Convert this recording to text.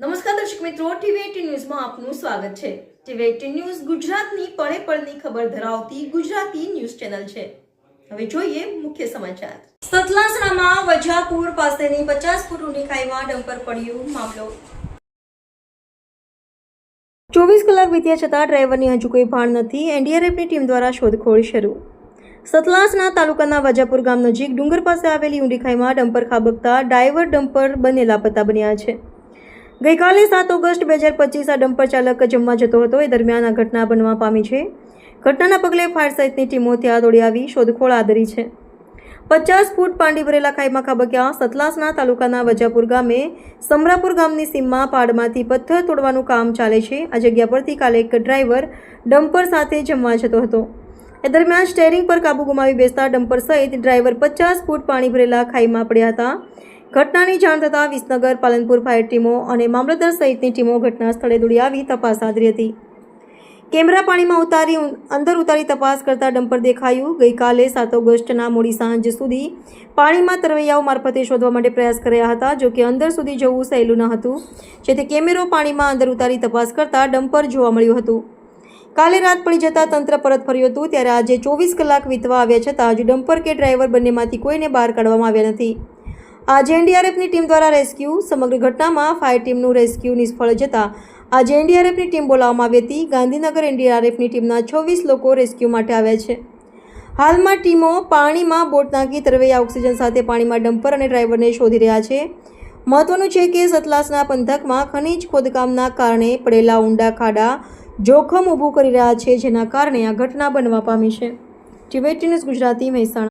નમસ્કાર દર્શક મિત્રો, ટીવી એટીન ન્યૂઝમાં આપનું સ્વાગત છે. ટીવી એટીન ન્યૂઝ ગુજરાતની પળે પળની ખબર ધરાવતી ગુજરાતી ન્યૂઝ ચેનલ છે. હવે જોઈએ મુખ્ય સમાચાર. સતલાસણામાં વજાપુર પાસેની પચાસ ફૂટ ઊંડી ખાઈમાં ડમ્પર પડ્યું મામલો. ચોવીસ કલાક વીત્યા છતાં ડ્રાઈવરની હજુ કોઈ ભાણ નથી, એનડીઆરએફની ટીમ દ્વારા શોધખોળ શરૂ. સતલાસના તાલુકાના વજાપુર ગામ નજીક ડુંગર પાસે આવેલી ઊંડી ખાઈમાં ડમ્પર ખાબકતા ડ્રાઈવર ડમ્પર બંને લાપતા બન્યા છે. ગઈકાલે સાત ઓગસ્ટ બે હજાર પચીસ આ ડમ્પર ચાલક જમવા જતો હતો. એ દરમિયાન આ ઘટના બનવા પામી છે. ઘટનાના પગલે ફાયર સહિતની ટીમો ત્યાં દોડી આવી. શોધખોળ આદરી છે. પચાસ ફૂટ પાણી ભરેલા ખાઈમાં ખાબક્યા સતલાસના તાલુકાના વજાપુર ગામે સમરાપુર ગામની સીમમાં પાડમાંથી પથ્થર તોડવાનું કામ ચાલે છે. આ જગ્યા પરથી કાલે એક ડ્રાઈવર ડમ્પર સાથે જમવા જતો હતો. એ દરમિયાન સ્ટેરિંગ પર કાબુ ગુમાવી બેસતા ડમ્પર સહિત ડ્રાઈવર પચાસ ફૂટ પાણી ભરેલા ખાઈમાં પડ્યા હતા. ઘટનાની જાણ થતાં વિસનગર, પાલનપુર ફાયર ટીમો અને મામલતદાર સહિતની ટીમો ઘટના સ્થળે દોડી આવી તપાસ આદરી હતી. કેમેરા પાણીમાં ઉતારી અંદર ઉતારી તપાસ કરતા ડમ્પર દેખાયું. ગઈકાલે સાત ઓગસ્ટના મોડી સાંજ સુધી પાણીમાં તરવૈયાઓ મારફતે શોધવા માટે પ્રયાસ કર્યા હતા, જો કે અંદર સુધી જવું સહેલું ન હતું. જેથી કેમેરો પાણીમાં અંદર ઉતારી તપાસ કરતા ડમ્પર જોવા મળ્યું હતું. કાલે રાત પડી જતા તંત્ર પરત ફર્યું હતું, ત્યારે આજે ચોવીસ કલાક વીતવા આવ્યા છતાં હજુ ડમ્પર કે ડ્રાઈવર બંનેમાંથી કોઈને બહાર કાઢવામાં આવ્યા નથી. આજે એનડીઆરએફની ટીમ દ્વારા રેસ્ક્યુ સમગ્ર ઘટનામાં ફાયર ટીમનું રેસ્ક્યુ નિષ્ફળ જતાં આજે એનડીઆરએફની ટીમ બોલાવવામાં આવી હતી. ગાંધીનગર એનડીઆરએફની ટીમના છવ્વીસ લોકો રેસ્ક્યુ માટે આવ્યા છે. હાલમાં ટીમો પાણીમાં બોટ નાખી તરવૈયા ઓક્સિજન સાથે પાણીમાં ડમ્પર અને ડ્રાઈવરને શોધી રહ્યા છે. મહત્વનું છે કે સતલાસના પંથકમાં ખનીજ ખોદકામના કારણે પડેલા ઊંડા ખાડા જોખમ ઊભું કરી રહ્યા છે, જેના કારણે આ ઘટના બનવા પામી છે. ટીવેટી ન્યૂઝ ગુજરાતી મહેસાણા.